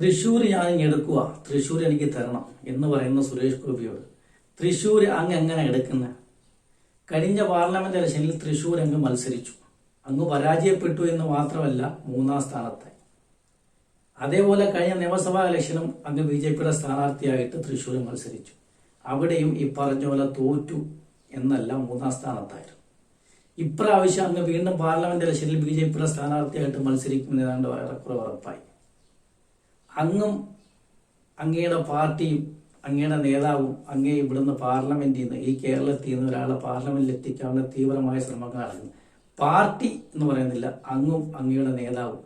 തൃശ്ശൂർ ഞാൻ എടുക്കുക തൃശ്ശൂർ എനിക്ക് തരണം എന്ന് പറയുന്ന സുരേഷ് ഗോപിയോട്. തൃശ്ശൂർ അങ്ങ് എങ്ങനെ എടുക്കുന്നത് കഴിഞ്ഞ പാർലമെന്റ് ഇലക്ഷനിൽ തൃശ്ശൂർ അങ്ങ് മത്സരിച്ചു. അങ്ങ് പരാജയപ്പെട്ടു എന്ന് മാത്രമല്ല മൂന്നാം സ്ഥാനത്തായി. അതേപോലെ കഴിഞ്ഞ നിയമസഭാ ഇലക്ഷനും അങ്ങ് ബി ജെ പിയുടെ സ്ഥാനാർത്ഥിയായിട്ട് തൃശ്ശൂർ മത്സരിച്ചു. അവിടെയും ഈ പറഞ്ഞ പോലെ തോറ്റു എന്നല്ല മൂന്നാം സ്ഥാനത്തായിരുന്നു. ഇപ്രാവശ്യം അങ്ങ് വീണ്ടും പാർലമെന്റ് ഇലക്ഷനിൽ ബി ജെ പിയുടെ സ്ഥാനാർത്ഥിയായിട്ട് മത്സരിക്കുമെന്ന് ഏതാണ്ട് ഏറെക്കുറെ ഉറപ്പായി. അങ്ങും അങ്ങയുടെ പാർട്ടിയും അങ്ങയുടെ നേതാവും അങ്ങേ ഇവിടുന്ന് പാർലമെന്റിൽ നിന്ന് ഈ കേരളത്തിൽ നിന്ന് ഒരാളെ പാർലമെന്റിൽ എത്തിക്കാനുള്ള തീവ്രമായ ശ്രമങ്ങൾ നടക്കുന്നു പാർട്ടി എന്ന് പറയുന്നില്ല അങ്ങും അങ്ങയുടെ നേതാവും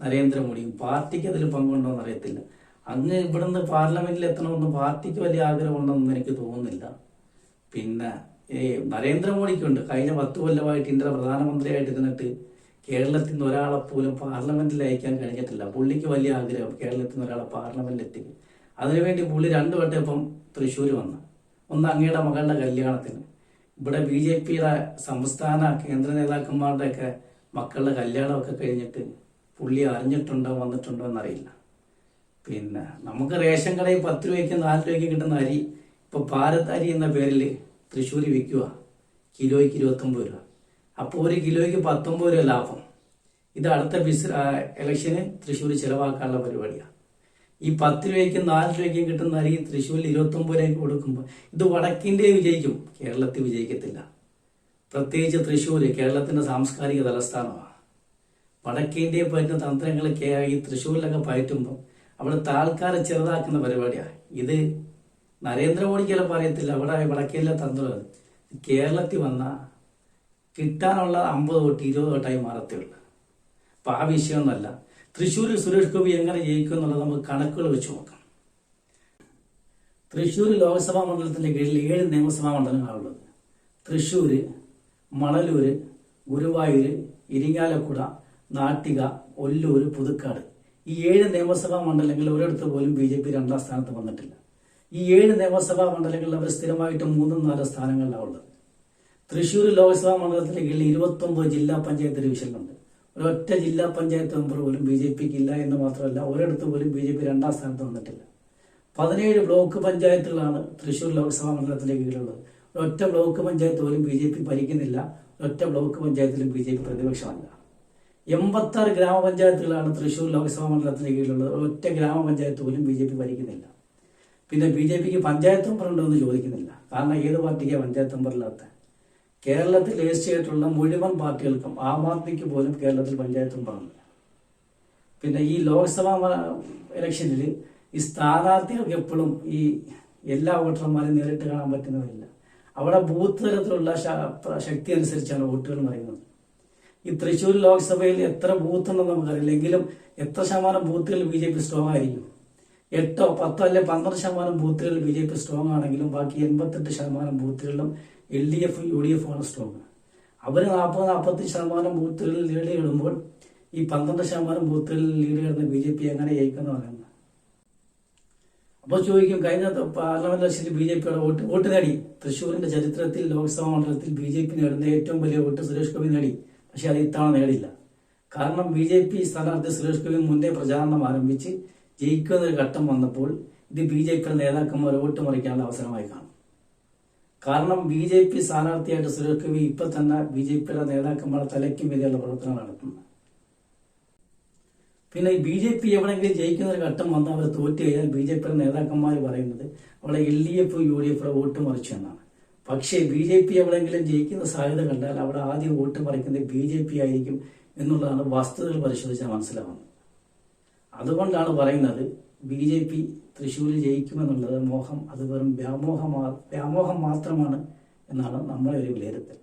നരേന്ദ്രമോദിയും. പാർട്ടിക്ക് അതിൽ പങ്കുണ്ടോ എന്ന് അറിയത്തില്ല അങ്ങ് ഇവിടുന്ന് പാർലമെന്റിൽ എത്തണമെന്ന് പാർട്ടിക്ക് വലിയ ആഗ്രഹമുണ്ടെന്ന് എനിക്ക് തോന്നുന്നില്ല. പിന്നെ നരേന്ദ്രമോദിക്കുണ്ട്. കഴിഞ്ഞ പത്ത് കൊല്ലമായിട്ട് ഇന്ത്യ പ്രധാനമന്ത്രിയായിട്ട് ഇരുന്നിട്ട് കേരളത്തിൽ നിന്ന് ഒരാളെ പോലും പാർലമെന്റിൽ അയക്കാൻ കഴിഞ്ഞിട്ടില്ല. പുള്ളിക്ക് വലിയ ആഗ്രഹം കേരളത്തിൽ നിന്ന് ഒരാളെ പാർലമെന്റിൽ എത്തിക്കും അതിനുവേണ്ടി പുള്ളി രണ്ടു വട്ടം ഇപ്പം തൃശ്ശൂർ വന്നു. ഒന്ന് അങ്ങയുടെ മകളുടെ കല്യാണത്തിന്. ഇവിടെ ബി ജെ പിയുടെ സംസ്ഥാന കേന്ദ്ര നേതാക്കന്മാരുടെ ഒക്കെ മക്കളുടെ കല്യാണമൊക്കെ കഴിഞ്ഞിട്ട് പുള്ളി അറിഞ്ഞിട്ടുണ്ടോ വന്നിട്ടുണ്ടോ എന്നറിയില്ല. പിന്നെ നമുക്ക് റേഷൻ കടയിൽ പത്ത് രൂപയ്ക്ക് നാല് രൂപയ്ക്ക് കിട്ടുന്ന അരി ഇപ്പൊ ഭാരത് അരി എന്ന പേരിൽ തൃശ്ശൂർ വിൽക്കുക കിലോയ്ക്ക് ഇരുപത്തൊമ്പത് രൂപ. അപ്പോൾ ഒരു കിലോയ്ക്ക് പത്തൊമ്പത് രൂപ ലാഭം. ഇത് അടുത്ത ബിസ് ഇലക്ഷന് തൃശ്ശൂർ ചിലവാക്കാനുള്ള പരിപാടിയാണ് ഈ പത്ത് രൂപയ്ക്കും നാല് രൂപയ്ക്കും കിട്ടുന്ന അരി തൃശ്ശൂരിൽ ഇരുപത്തൊമ്പത് രൂപയ്ക്ക് കൊടുക്കുമ്പോൾ ഇത് വടക്കിന്റെ വിജയിക്കും കേരളത്തിൽ വിജയിക്കത്തില്ല. പ്രത്യേകിച്ച് തൃശ്ശൂർ കേരളത്തിന്റെ സാംസ്കാരിക തലസ്ഥാനമാണ് വടക്കേന്ത്യയെ പറ്റുന്ന തന്ത്രങ്ങളൊക്കെ ഈ തൃശ്ശൂരിലൊക്കെ പയറ്റുമ്പോൾ അവിടെ താൽക്കാലം ചെറുതാക്കുന്ന പരിപാടിയാണ് ഇത് നരേന്ദ്രമോദിക്കല്ല പറയത്തില്ല അവിടെ വടക്കേലെ തന്ത്രം. കേരളത്തിൽ വന്ന കിട്ടാനുള്ള അമ്പത് തൊട്ട് ഇരുപത് തൊട്ടായി മാറത്തുള്ളു. അപ്പം ആ വിഷയമൊന്നുമല്ല. തൃശ്ശൂരിൽ സുരേഷ് ഗോപി എങ്ങനെ ജയിക്കും എന്നുള്ളത് നമുക്ക് കണക്കുകൾ വെച്ച് നോക്കാം. തൃശ്ശൂർ ലോക്സഭാ മണ്ഡലത്തിന്റെ കീഴിൽ ഏഴ് നിയമസഭാ മണ്ഡലങ്ങളാണുള്ളത് തൃശ്ശൂർ മണലൂര് ഗുരുവായൂർ ഇരിങ്ങാലക്കുട നാട്ടിക ഒല്ലൂർ പുതുക്കാട്. ഈ ഏഴ് നിയമസഭാ മണ്ഡലങ്ങളിൽ ഒരിടത്ത് പോലും ബി ജെ പി രണ്ടാം സ്ഥാനത്ത് വന്നിട്ടില്ല. ഈ ഏഴ് നിയമസഭാ മണ്ഡലങ്ങളിൽ അവർ സ്ഥിരമായിട്ട് മൂന്നും നാലോ സ്ഥാനങ്ങളിലാണ് ഉള്ളത്. തൃശ്ശൂർ ലോക്സഭാ മണ്ഡലത്തിന്റെ കീഴിൽ ഇരുപത്തി ഒമ്പത് ജില്ലാ പഞ്ചായത്ത് ഡിവിഷനിലുണ്ട്. ഒരൊറ്റ ജില്ലാ പഞ്ചായത്ത് മെമ്പർ പോലും ബി ജെ പിക്ക് ഇല്ല എന്ന് മാത്രമല്ല ഒരിടത്ത് പോലും ബി ജെ പി രണ്ടാം സ്ഥാനത്ത് വന്നിട്ടില്ല. പതിനേഴ് ബ്ലോക്ക് പഞ്ചായത്തുകളാണ് തൃശ്ശൂർ ലോക്സഭാ മണ്ഡലത്തിന്റെ കീഴിലുള്ളത്. ഒരൊറ്റ ബ്ലോക്ക് പഞ്ചായത്ത് പോലും ബി ജെ പി ഭരിക്കുന്നില്ല ഒരൊറ്റ ബ്ലോക്ക് പഞ്ചായത്തിലും ബി ജെ പി പ്രതിപക്ഷമല്ല. എൺപത്തി ആറ് ഗ്രാമപഞ്ചായത്തുകളാണ് തൃശ്ശൂർ ലോക്സഭാ മണ്ഡലത്തിന് കീഴിലുള്ളത്. ഒറ്റ ഗ്രാമപഞ്ചായത്ത് പോലും ബി ജെ പി ഭരിക്കുന്നില്ല. പിന്നെ ബി ജെ പിക്ക് പഞ്ചായത്ത് മെമ്പർ ഉണ്ടോ എന്ന് ചോദിക്കുന്നില്ല. കാരണം ഏത് പാർട്ടിക്കാണ് പഞ്ചായത്ത് മെമ്പറില്ലാത്ത? കേരളത്തിൽ രജിസ്റ്റർ ചെയ്തിട്ടുള്ള മുഴുവൻ പാർട്ടികൾക്കും ആം ആദ്മിക്ക് പോലും കേരളത്തിൽ പഞ്ചായത്ത് ഉണ്ടാകുന്നത് പിന്നെ ഈ ലോക്സഭാ ഇലക്ഷനിൽ ഈ സ്ഥാനാർത്ഥികൾക്ക് എപ്പോഴും ഈ എല്ലാ വോട്ടർമാരെയും നേരിട്ട് കാണാൻ പറ്റുന്നവരില്ല. അവിടെ ബൂത്ത് തലത്തിലുള്ള ശക്തി അനുസരിച്ചാണ് വോട്ടുകൾ പറയുന്നത് ഈ തൃശ്ശൂർ ലോക്സഭയിൽ എത്ര ബൂത്ത് ഉണ്ടെന്ന് നമുക്കറിയില്ല. എങ്കിലും എത്ര ശതമാനം ബൂത്തുകൾ ബി ജെ പി സ്ട്രോങ് ആയിരിക്കും? എട്ടോ പത്തോ അല്ലെ പന്ത്രണ്ട് ശതമാനം ബൂത്തുകളിൽ ബി ജെ പി സ്ട്രോങ് ആണെങ്കിലും ബാക്കി എൺപത്തെട്ട് ശതമാനം ബൂത്തുകളിലും L D F U D F ആണ് സ്ട്രോങ് അവർ നാൽപ്പത് നാൽപ്പത്തി ശതമാനം ബൂത്തുകളിൽ ലീഡ് ചെയ്യുമ്പോൾ ഈ പന്ത്രണ്ട് ശതമാനം ബൂത്തുകളിൽ ലീഡ് ചെയ്യുന്ന ബി ജെ പി എങ്ങനെ ജയിക്കുന്ന പറയുന്നത്. അപ്പോൾ ചോദിക്കും കഴിഞ്ഞ പാർലമെന്റ് ഇലക്ഷനിൽ ബി ജെ പിയുടെ വോട്ട് വോട്ട് നേടി? തൃശ്ശൂരിന്റെ ചരിത്രത്തിൽ ലോക്സഭാ മണ്ഡലത്തിൽ ബി ജെ പി നേടുന്ന ഏറ്റവും വലിയ വോട്ട് സുരേഷ് ഗോപി നേടി. പക്ഷെ അത് ഇത്തവണ നേടില്ല കാരണം ബി ജെ പി സ്ഥാനാർത്ഥി സുരേഷ് ഗോപി മുന്നേ പ്രചാരണം ആരംഭിച്ച് ജയിക്കുന്ന ഒരു ഘട്ടം വന്നപ്പോൾ ഇത് ബി ജെ പിയുടെ നേതാക്കന്മാർ വോട്ട് മറിക്കാനുള്ള അവസരമായി കാണും. കാരണം ബി ജെ പി സ്ഥാനാർത്ഥിയായിട്ട് സുരേഷ് ഗോപി ഇപ്പൊ തന്നെ ബി ജെ പിയുടെ നേതാക്കന്മാരുടെ തലയ്ക്കും വിധിയുള്ള പ്രവർത്തനം നടത്തുന്നത്. പിന്നെ ബി ജെ പി എവിടെയെങ്കിലും ജയിക്കുന്ന ഒരു ഘട്ടം വന്നാൽ അവർ തോറ്റു കഴിഞ്ഞാൽ ബി ജെ പിയുടെ നേതാക്കന്മാർ പറയുന്നത് അവിടെ L D F U D F vote മറിച്ചു എന്നാണ്. പക്ഷേ ബി ജെ പി എവിടെയെങ്കിലും ജയിക്കുന്ന സാധ്യത കണ്ടാൽ അവിടെ ആദ്യം വോട്ട് മറിക്കുന്നത് ബി ജെ പി ആയിരിക്കും എന്നുള്ളതാണ് വസ്തുതകൾ പരിശോധിച്ചാൽ മനസ്സിലാവുന്നത്. അതുകൊണ്ടാണ് പറയുന്നത് ബി ജെ പി തൃശ്ശൂരിൽ ജയിക്കുമെന്നുള്ളത് മോഹം അത് വെറും വ്യാമോഹം വ്യാമോഹം മാത്രമാണ് എന്നാണ് നമ്മളെ ഒരു വിലയിരുത്തൽ.